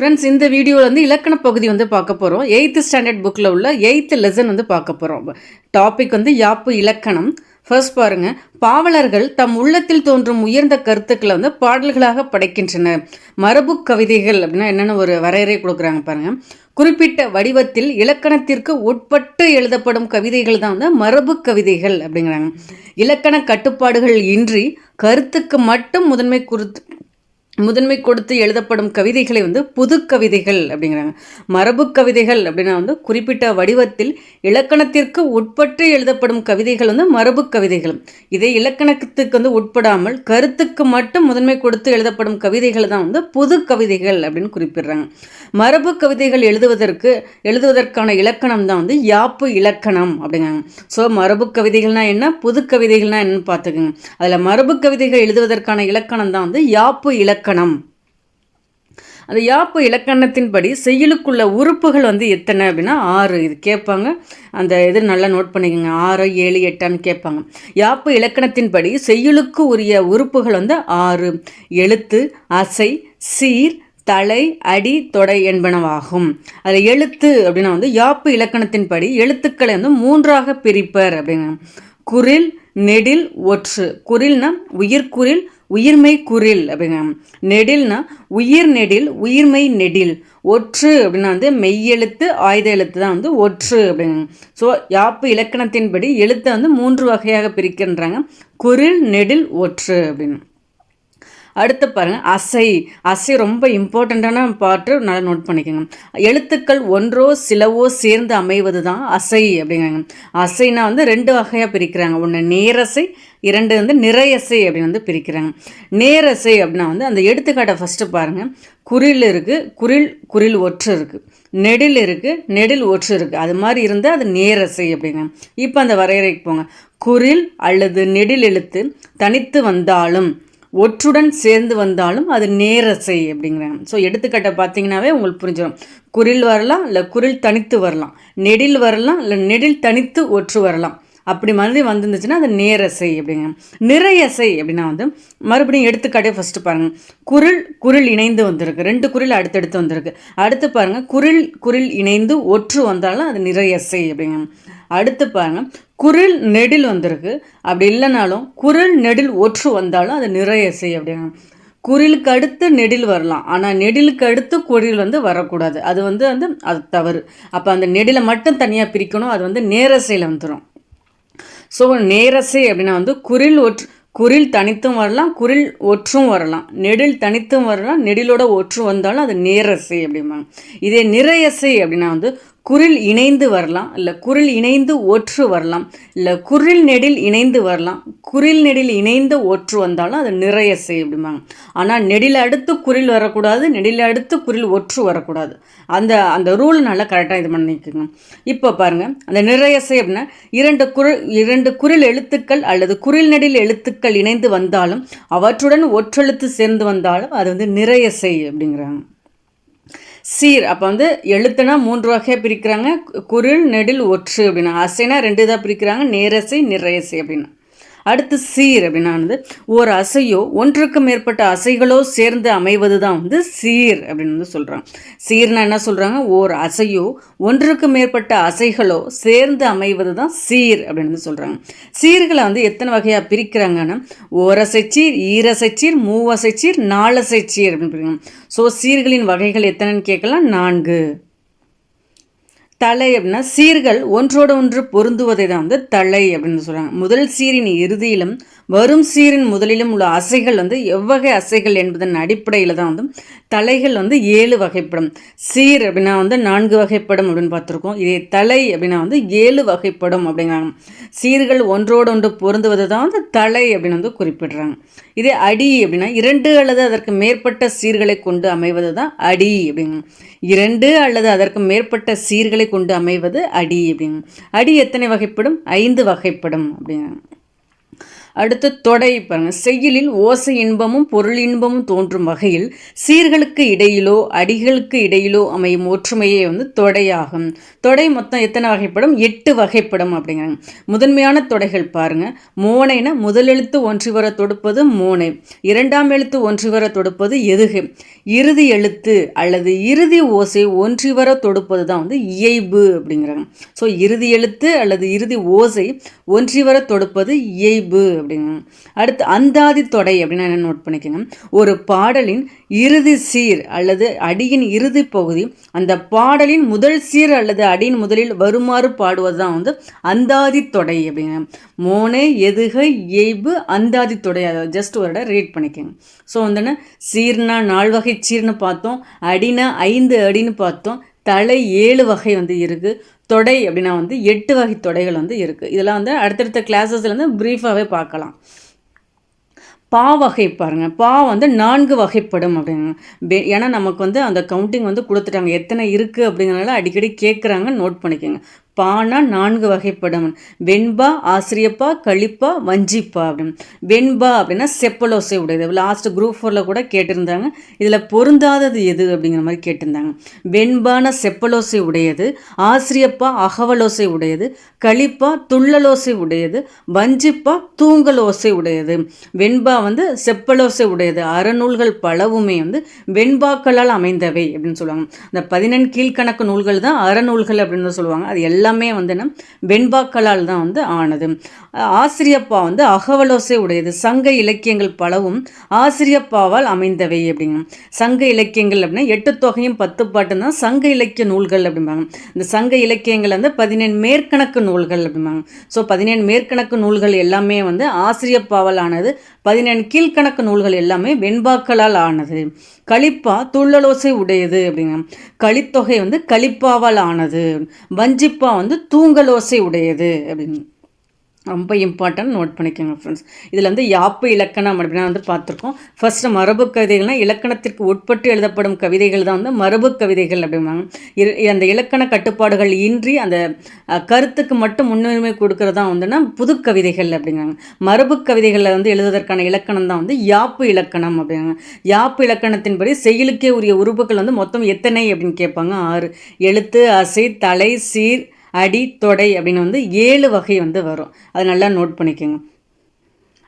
Friends இந்த வீடியோவில் வந்து இலக்கண பகுதி வந்து பார்க்க போகிறோம் எயித்து ஸ்டாண்டர்ட் புக்கில் உள்ள எயித்து லெசன் வந்து பார்க்க போகிறோம் டாபிக் வந்து யாப்பு இலக்கணம். ஃபர்ஸ்ட் பாருங்க. பாவலர்கள் தம் உள்ளத்தில் தோன்றும் உயர்ந்த கருத்துக்களை வந்து பாடல்களாக படைக்கின்றனர். மரபு கவிதைகள் அப்படின்னா என்னென்னு ஒரு வரையறை கொடுக்குறாங்க பாருங்கள் குறிப்பிட்ட வடிவத்தில் இலக்கணத்திற்கு உட்பட்டு எழுதப்படும் கவிதைகள் தான் வந்து மரபு கவிதைகள் அப்படிங்கிறாங்க. இலக்கண கட்டுப்பாடுகள் இன்றி கருத்துக்கு மட்டும் முதன்மை குறித்து முதன்மை கொடுத்து எழுதப்படும் கவிதைகளை வந்து புது கவிதைகள் அப்படிங்கிறாங்க. மரபு கவிதைகள் அப்படின்னா வந்து குறிப்பிட்ட வடிவத்தில் இலக்கணத்திற்கு உட்பட்டு எழுதப்படும் கவிதைகள் வந்து மரபு கவிதைகள். இதே இலக்கணத்துக்கு வந்து உட்படாமல் கருத்துக்கு மட்டும் முதன்மை கொடுத்து எழுதப்படும் கவிதைகள் தான் வந்து புது கவிதைகள் அப்படின்னு குறிப்பிடுறாங்க. மரபு கவிதைகள் எழுதுவதற்கு எழுதுவதற்கான இலக்கணம் தான் வந்து யாப்பு இலக்கணம் அப்படிங்கிறாங்க. ஸோ மரபு கவிதைகள்னா என்ன? புது கவிதைகள்னா என்னன்னு பார்த்துக்கோங்க. அதில் மரபு கவிதைகள் எழுதுவதற்கான இலக்கணம் தான் வந்து யாப்பு இலக்கணம். அந்த யாப்பு இலக்கணத்தின்படி செய்யுளுக்குள்ள உறுப்புகள் வந்து எத்தனை அப்படின்னா ஆறு. இது கேட்பாங்க. அந்த இது நல்லா நோட் பண்ணிக்கோங்க. ஆறு ஏழு எட்டான்னு கேட்பாங்க. யாப்பு இலக்கணத்தின்படி செய்யுளுக்கு உரிய உறுப்புகள் வந்து ஆறு. எழுத்து அசை சீர் தலை அடி தொடை என்பனவாகும். அதில் எழுத்து அப்படின்னா வந்து யாப்பு இலக்கணத்தின்படி எழுத்துக்களை வந்து மூன்றாக பிரிப்பர் அப்படிங்க. குரில் நெடில் ஒற்று. குரில்னா உயிர்குரில் உயிர்மை குரில் அப்படிங்க. நெடில்னா உயிர் நெடில் உயிர்மை நெடில். ஒற்று அப்படின்னா வந்து மெய்யெழுத்து ஆயுத எழுத்து தான் வந்து ஒற்று அப்படிங்க. ஸோ யாப்பு இலக்கணத்தின்படி எழுத்தை வந்து மூன்று வகையாக பிரிக்கின்றாங்க. குரில் நெடில் ஒற்று அப்படின்னு. அடுத்து பாருங்கள் அசை. அசை ரொம்ப இம்பார்ட்டண்ட்டான பாட்டு நல்லா நோட் பண்ணிக்கோங்க. எழுத்துக்கள் ஒன்றோ சிலவோ சேர்ந்து அமைவது தான் அசை அப்படிங்கிறாங்க. அசைனா வந்து ரெண்டு வகையாக பிரிக்கிறாங்க. ஒன்று நேரசை இரண்டு வந்து நிறையசை அப்படின்னு வந்து பிரிக்கிறாங்க. நேரசை அப்படின்னா வந்து அந்த எடுத்துக்காட்டை ஃபஸ்ட்டு பாருங்கள் குரில் இருக்குது குரில் குரில் ஒற்று இருக்குது நெடில் இருக்குது நெடில் ஒற்று இருக்குது அது மாதிரி இருந்தால் அது நேரசை அப்படிங்க. இப்போ அந்த வரையறைக்கு போங்க. குரில் அல்லது நெடில் எழுத்து தனித்து வந்தாலும் ஒற்றுடன் சேர்ந்து வந்தாலும் அது நேரசை அப்படிங்கிறாங்க. ஸோ எடுத்துக்காட்டை பார்த்தீங்கன்னாவே உங்களுக்கு புரிஞ்சிடும் குரில் வரலாம் இல்லை குரில் தனித்து வரலாம். நெடில் வரலாம் இல்லை நெடில் தனித்து ஒற்று வரலாம். அப்படி மாதிரி வந்துருந்துச்சுன்னா அது நேரசை அப்படிங்க நிறையசை அப்படின்னா வந்து மறுபடியும் எடுத்துக்காட்டே ஃபஸ்ட்டு பாருங்கள் குரில் குரில் இணைந்து வந்திருக்கு. ரெண்டு குரில் அடுத்தடுத்து வந்திருக்கு. அடுத்து பாருங்கள் குரில் குரில் இணைந்து ஒற்று வந்தாலும் அது நிறையசை அப்படிங்க அடுத்து பாருங்கள் குரில் நெடில் வந்திருக்கு. அப்படி இல்லைனாலும் குரில் நெடில் ஒற்று வந்தாலும் அது நிறைய செய் அப்படிங்க குரிலுக்கு அடுத்து நெடில் வரலாம். ஆனால் நெடிலுக்கு அடுத்து குரில் வந்து வரக்கூடாது. அது வந்து வந்து அது தவறு. அப்போ அந்த நெடிலை மட்டும் தனியாக பிரிக்கணும். அது வந்து நேரசையில் வந்துடும் ஸோ நேரசை அப்படின்னா வந்து குரில் ஒற்று குரில் தனித்தும் வரலாம் குரில் ஒற்றும் வரலாம். நெடில் தனித்தும் வரலாம் நெடிலோட ஒற்று வந்தாலும் அது நேரசை அப்படிம்பாங்க. இதே நிறையசை அப்படின்னா வந்து குரில் இணைந்து வரலாம் இல்லை குரில் இணைந்து ஒற்று வரலாம் இல்லை குரில் நெடில் இணைந்து வரலாம். குரில் நெடில் இணைந்து ஒற்று வந்தாலும் அது நிறைய செய் அப்படிம்பாங்க ஆனால் நெடில் அடுத்து குரில் வரக்கூடாது நெடில் அடுத்து குரில் ஒற்று வரக்கூடாது. அந்த அந்த ரூல் நல்லா கரெக்டாக இது பண்ணிக்கோங்க. இப்போ பாருங்கள் அந்த நிறைய செய் அப்படின்னா இரண்டு குரல் இரண்டு குரில் எழுத்துக்கள் அல்லது குரில் நெடில் எழுத்துக்கள் இணைந்து வந்தாலும் அவற்றுடன் ஒற்றெழுத்து சேர்ந்து வந்தாலும் அது வந்து நிறைய செய் அப்படிங்கிறாங்க சீர். அப்போ வந்து எழுத்துனா மூன்று வகையாக பிரிக்கிறாங்க. குரில் நெடில் ஒற்று அப்படின்னா அசைனா ரெண்டு இதாக பிரிக்கிறாங்க. நேரசை நிறையசை அப்படின்னா. அடுத்து சீர் அப்படின்னா வந்து ஒரு அசையோ ஒன்றுக்கு மேற்பட்ட அசைகளோ சேர்ந்து அமைவது தான் வந்து சீர் அப்படின்னு வந்து சொல்கிறாங்க சீர்னா என்ன சொல்கிறாங்க ஓர் அசையோ ஒன்றுக்கு மேற்பட்ட அசைகளோ சேர்ந்து அமைவது தான் சீர் அப்படின்னு வந்து சொல்கிறாங்க சீர்களை வந்து எத்தனை வகையாக பிரிக்கிறாங்கன்னா ஓரசைச்சீர் ஈரசைச்சீர் மூவசைச்சீர் நாலசைச்சீர் அப்படின்னு பிரிக்கிறாங்க. ஸோ சீர்களின் வகைகள் எத்தனைன்னு கேட்கலாம்? நான்கு. தலை அப்படின்னா சீர்கள் ஒன்றோடு ஒன்று பொருந்துவதை தான் வந்து தலை அப்படின்னு சொல்கிறாங்க முதல் சீரின் இறுதியிலும் வரும் சீரின் முதலிலும் உள்ள அசைகள் வந்து எவ்வகை அசைகள் என்பதன் அடிப்படையில் தான் வந்து தலைகள் வந்து ஏழு வகைப்படும். சீர் அப்படின்னா வந்து நான்கு வகைப்படும் அப்படின்னு பார்த்துருக்கோம். இதே தலை அப்படின்னா வந்து ஏழு வகைப்படும் அப்படிங்கிறாங்க. சீர்கள் ஒன்றோடு ஒன்று பொருந்துவது தான் வந்து தலை அப்படின்னு வந்து குறிப்பிடுறாங்க. இதே அடி அப்படின்னா இரண்டு அல்லது அதற்கு மேற்பட்ட சீர்களை கொண்டு அமைவது தான் அடி அப்படிங்க. இரண்டு அல்லது அதற்கு மேற்பட்ட சீர்களை கொண்டு அமைவது அடி அப்படிங்க. அடி எத்தனை வகைப்படும்? ஐந்து வகைப்படும் அப்படிங்க. அடுத்து தொடை பாருங்கள் செய்யலில் ஓசை இன்பமும் பொருள் இன்பமும் தோன்றும் வகையில் சீர்களுக்கு இடையிலோ அடிகளுக்கு இடையிலோ அமையும் ஒற்றுமையே வந்து தொடையாகும். தொடை மொத்தம் எத்தனை வகைப்படும்? எட்டு வகைப்படும் அப்படிங்கிறாங்க. முதன்மையான தொடைகள் பாருங்கள் மோனைனா முதலெழுத்து ஒன்றி வர தொடுப்பது மோனை. இரண்டாம் எழுத்து ஒன்றி வர தொடுப்பது எதுகு. இறுதி எழுத்து அல்லது இறுதி ஓசை ஒன்றி வர தொடுப்பது தான் வந்து இயைபு அப்படிங்கிறாங்க. ஸோ இறுதி எழுத்து அல்லது இறுதி ஓசை ஒன்றி வர தொடுப்பது இயைபு அப்படின்னு. அடுத்து அந்தாதி தொடை அப்படின்னு என்ன நோட் பண்ணிக்கோங்க. ஒரு பாடலின் இறுதி சீர் அல்லது அடியின் இறுதி பகுதி அந்த பாடலின் முதல் சீர் அல்லது அடியின் முதலில் வருமாறு பாடுவது தான் வந்து அந்தாதி தொடை அப்படிங்க மோனே எதுகை எய்பு அந்தாதி தொடை அதை ஜஸ்ட் ஒரு இடம் ரீட் பண்ணிக்கோங்க. ஸோ வந்துன்னு சீர்னா நால்வகை சீர்னு பார்த்தோம் அடினா ஐந்து அடின்னு பார்த்தோம் தலை ஏழு வகை வந்து இருக்குது தொடை அப்படின்னா வந்து எட்டு வகை தொடைகள் வந்து இருக்குது இதெல்லாம் வந்து அடுத்தடுத்த கிளாஸஸில் வந்து ப்ரீஃபாகவே பார்க்கலாம். பா வகை பாருங்கள் பா வந்து நான்கு வகைப்படும் அப்படிங்க. ஏன்னா நமக்கு வந்து அந்த கவுண்டிங் வந்து கொடுத்துட்டாங்க. எத்தனை இருக்குது அப்படிங்கிறனால அடிக்கடி கேட்குறாங்க நோட் பண்ணிக்கோங்க. பானா நான்கு வகைப்படும். வெண்பா ஆசிரியப்பா கழிப்பா வஞ்சிப்பா. அப்படின்னு வெண்பா அப்படின்னா செப்பலோசை உடையது. லாஸ்ட் குரூப் ஃபோரில் கூட கேட்டிருந்தாங்க. இதில் பொருந்தாதது எது அப்படிங்கிற மாதிரி கேட்டிருந்தாங்க. வெண்பான செப்பலோசை உடையது ஆசிரியப்பா அகவலோசை உடையது கழிப்பா துள்ளலோசை உடையது வஞ்சிப்பா தூங்கலோசை உடையது. வெண்பா வந்து செப்பலோசை உடையது. அறநூல்கள் பலவுமே வந்து வெண்பாக்களால் அமைந்தவை அப்படின்னு சொல்லுவாங்க. இந்த பதினெண் கீழ்கணக்கு நூல்கள் தான் அறநூல்கள் அப்படின்னு சொல்லுவாங்க. அது எல்லா எல்லாமே வந்து வெண்பாக்களால் தான் வந்து ஆனது. ஆசிரியப்பா வந்து அகவலோசை உடையது. சங்க இலக்கியங்கள் பலவும் ஆசிரியப்பாவால் அமைந்தவை அப்படிங்க சங்க இலக்கியங்கள் அப்படின்னா எட்டு தொகையும் பத்து பாட்டும் தான் சங்க இலக்கிய நூல்கள் அப்படிம்பாங்க. இந்த சங்க இலக்கியங்கள் வந்து பதினேழு மேற்கணக்கு நூல்கள் அப்படிம்பாங்க. ஸோ பதினேழு மேற்கணக்கு நூல்கள் எல்லாமே வந்து ஆசிரியப்பாவால் ஆனது பதினேழு கீழ்கணக்கு நூல்கள் எல்லாமே வெண்பாக்களால் ஆனது. களிப்பா துள்ளலோசை உடையது அப்படிங்க. களித்தொகை வந்து களிப்பாவால் ஆனது. வஞ்சிப்பா வந்து தூங்கலோசை உடையது அப்படின்னு. ரொம்ப இம்பார்ட்டன்ட் நோட் பண்ணிக்கோங்க ஃப்ரெண்ட்ஸ் இதில் வந்து யாப்பு இலக்கணம் அப்படின்னா வந்து பார்த்துருக்கோம். ஃபஸ்ட்டு மரபு கவிதைகள்னால் இலக்கணத்திற்கு உட்பட்டு எழுதப்படும் கவிதைகள் தான் வந்து மரபு கவிதைகள் அப்படிம்பாங்க. அந்த இலக்கண கட்டுப்பாடுகள் இன்றி அந்த கருத்துக்கு மட்டும் முன்னுரிமை கொடுக்கறதா வந்துன்னா புது கவிதைகள் அப்படிங்கிறாங்க. மரபு கவிதைகளில் வந்து எழுதுவதற்கான இலக்கணம் தான் வந்து யாப்பு இலக்கணம் அப்படிங்கிறாங்க. யாப்பு இலக்கணத்தின்படி செயலுக்கே உரிய உறுப்புகள் வந்து மொத்தம் எத்தனை அப்படின்னு கேட்பாங்க. ஆறு. எழுத்து அசை தலை சீர் அடி தொடை அப்படின்னு வந்து ஏழு வகை வந்து வரும். அதை நல்லா நோட் பண்ணிக்கோங்க.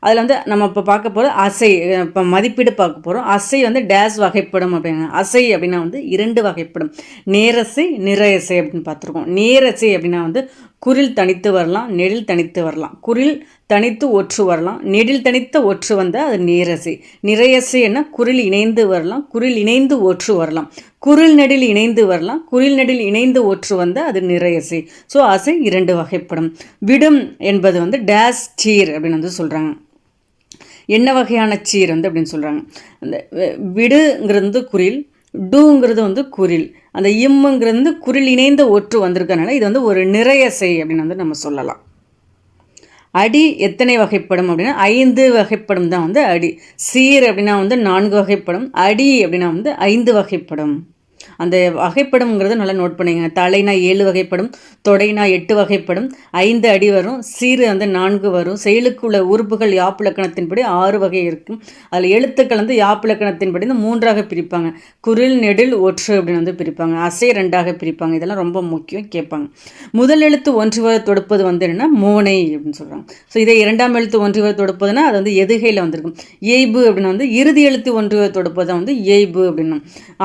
அதில் வந்து நம்ம இப்போ பார்க்க போகிறோம் அசை இப்போ மதிப்பீடு பார்க்க போகிறோம் அசை வந்து டேஸ் வகைப்படும் அப்படிங்க அசை அப்படின்னா வந்து இரண்டு வகைப்படும். நேரசை நிறையசை அப்படின்னு பார்த்துருக்கோம். நேரசை அப்படின்னா வந்து குரில் தனித்து வரலாம் நெடில் தனித்து வரலாம். குரில் தனித்து ஒற்று வரலாம். நெடில் தனித்த ஒற்று வந்தால் அது நீரசை. நிறையசை என்ன? குரில் இணைந்து வரலாம். குரில் இணைந்து ஒற்று வரலாம். குரில் நெடில் இணைந்து வரலாம். குரில் நெடில் இணைந்து ஒற்று வந்தால் அது நிறையசை. ஸோ அசை இரண்டு வகைப்படும். விடும் என்பது வந்து டேஸ் சீர் அப்படின்னு வந்து சொல்கிறாங்க என்ன வகையான சீர் வந்து அப்படின்னு சொல்கிறாங்க அந்த விடுங்கிறது வந்து குரில் டூங்கிறது வந்து குரில். அந்த இம்முங்கிறது வந்து குரில் இணைந்த ஒற்று வந்திருக்கனால இது வந்து ஒரு நிறையசை அப்படின்னு வந்து நம்ம சொல்லலாம். அடி எத்தனை வகைப்படும் அப்படின்னா ஐந்து வகைப்படும் தான் வந்து அடி. சீர் அப்படின்னா வந்து நான்கு வகைப்படும். அடி அப்படின்னா வந்து ஐந்து வகைப்படும். அந்த வகைப்படும்ங்கிறத நல்லா நோட் பண்ணிங்க தலைனா ஏழு வகைப்படும் தொடைனா எட்டு வகைப்படும் ஐந்து அடி வரும் சீரு வந்து நான்கு வரும் செயலுக்குள்ள உறுப்புகள் யாப்பிலக்கணத்தின்படி ஆறு வகை இருக்கும். அதில் எழுத்துக்கள் வந்து யாப்பிலக்கணத்தின்படி வந்து மூன்றாக பிரிப்பாங்க. குரில் நெடில் ஒற்று அப்படின்னு வந்து பிரிப்பாங்க. அசை ரெண்டாக பிரிப்பாங்க. இதெல்லாம் ரொம்ப முக்கியம் கேட்பாங்க. முதல் எழுத்து ஒன்றுவர தொடுப்பது வந்து என்னென்னா மோனை அப்படின்னு சொல்கிறாங்க ஸோ இதை இரண்டாம் எழுத்து ஒன்றுவர தொடுப்பதுன்னா அது வந்து எதுகையில் வந்திருக்கும்? ஏய்பு அப்படின்னு வந்து இறுதி எழுத்து ஒன்றுவர தொடுப்பது வந்து ஏய்பு அப்படின்னா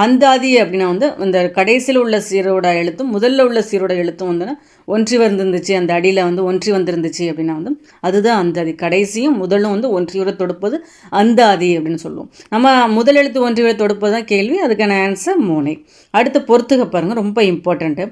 அந்தாதி அப்படின்னா வந்து இந்த கடைசியில் உள்ள சீரோட எழுத்தும் முதல்ல உள்ள சீரோட எழுத்தும் வந்து ஒன்றி வந்திருந்துச்சு அந்த அடியில் வந்து ஒன்றி வந்திருந்துச்சு அப்படின்னா வந்து அதுதான் அந்த அதி கடைசியும் முதலும் வந்து ஒன்றியோட தொடுப்பது அந்த அதி அப்படின்னு சொல்லுவோம். நம்ம முதல் எழுத்து ஒன்றியோட தொடுப்பது தான் கேள்வி அதுக்கான ஆன்சர் மூனை அடுத்து பொறுத்துக பாருங்கள் ரொம்ப இம்பார்ட்டண்ட்டு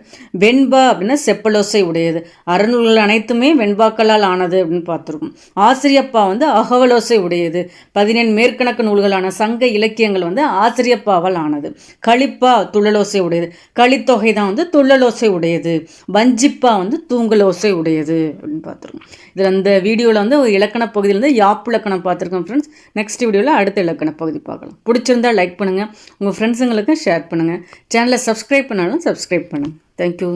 வெண்பா அப்படின்னா செப்பலோசை உடையது. அறநூல்கள் அனைத்துமே வெண்பாக்களால் ஆனது அப்படின்னு பார்த்துருக்கோம். ஆசிரியப்பா வந்து அகவலோசை உடையது. பதினேழு மேற்கணக்கு நூல்களான சங்க இலக்கியங்கள் வந்து ஆசிரியப்பாவால் ஆனது. களிப்பா துள்ளலோசை உடையது. களித்தொகை தான் வந்து துள்ளலோசை உடையது. வஞ்சிப்பா குறிப்பாக வந்து தூங்கலோசை உடையது அப்படின்னு பார்த்துருக்கோம். இதில் அந்த வீடியோவில் வந்து ஒரு இலக்கண பகுதியிலேருந்து யாப்பு இலக்கணம் பார்த்துருக்கோம் ஃப்ரெண்ட்ஸ் நெக்ஸ்ட் வீடியோவில் அடுத்த இலக்கண பகுதி பார்க்கலாம். பிடிச்சிருந்தா லைக் பண்ணுங்கள் உங்கள் ஃப்ரெண்ட்ஸுங்களுக்கு ஷேர் பண்ணுங்கள் சேனலை சப்ஸ்கிரைப் பண்ணாலும் சப்ஸ்கிரைப் பண்ணுங்கள் தேங்க்யூ